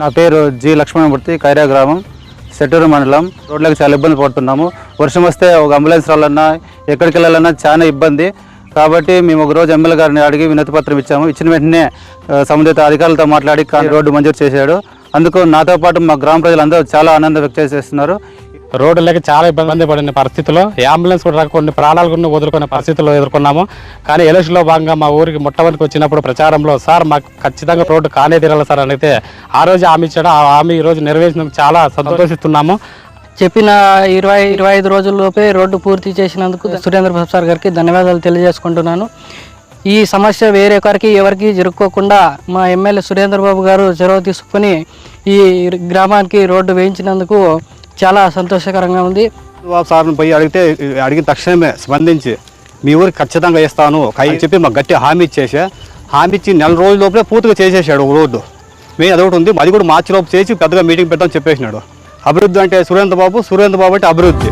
నా పేరు జి లక్ష్మణమూర్తి ఖైరా గ్రామం సెట్టూరు మండలం. రోడ్లకు చాలా ఇబ్బంది పడుతున్నాము. వర్షం వస్తే ఒక అంబులెన్స్ రావాలన్నా ఎక్కడికి వెళ్ళాలన్నా చాలా ఇబ్బంది. కాబట్టి మేము ఒక రోజు ఎమ్మెల్యే గారిని అడిగి వినతి పత్రం ఇచ్చాము. ఇచ్చిన వెంటనే సంబంధిత అధికారులతో మాట్లాడి రోడ్డు మంజూరు చేశాడు. అందుకు నాతో పాటు మా గ్రామ ప్రజలందరూ చాలా ఆనందం వ్యక్తం చేస్తున్నారు. రోడ్డు లేక చాలా ఇబ్బంది పడిన పరిస్థితుల్లో అంబులెన్స్ కూడా కొన్ని ప్రాణాలు కూడా వదులుకునే పరిస్థితుల్లో ఎదుర్కొన్నాము. కానీ ఎలక్షన్లో భాగంగా మా ఊరికి మొట్టమొదటికి వచ్చినప్పుడు ప్రచారంలో సార్ మాకు ఖచ్చితంగా రోడ్డు కానే తీరాలి సార్ అని అయితే ఆ రోజు హామీ ఇచ్చాడు. ఆ హామీ ఈ రోజు నెరవేర్చినందుకు చాలా సంతోషిస్తున్నాము. చెప్పిన ఇరవై ఇరవై ఐదు రోజుల్లోపే రోడ్డు పూర్తి చేసినందుకు సురేంద్ర ప్రసాద్ సార్ గారికి ధన్యవాదాలు తెలియజేసుకుంటున్నాను. ఈ సమస్య వేరే ఒకరికి ఎవరికి జరుక్కోకుండా మా ఎమ్మెల్యే సురేంద్ర బాబు గారు చొరవ తీసుకుని ఈ గ్రామానికి రోడ్డు వేయించినందుకు చాలా సంతోషకరంగా ఉంది. బాబు సార్ని పోయి అడిగితే అడిగిన తక్షణమే స్పందించి మీ ఊరికి ఖచ్చితంగా వేస్తాను అని చెప్పి మాకు గట్టి హామీ ఇచ్చేసా. హామీ ఇచ్చి నెల రోజుల లోపలే పూర్తిగా చేసేసాడు ఒక రోడ్డు. మేము అదొకటి ఉంది. అది కూడా మార్చి లోపు చేసి పెద్దగా మీటింగ్ పెట్టామని చెప్పేసినాడు. అభివృద్ధి అంటే సురేంద్ర బాబు సురేంద్ర బాబు అంటే అభివృద్ధి.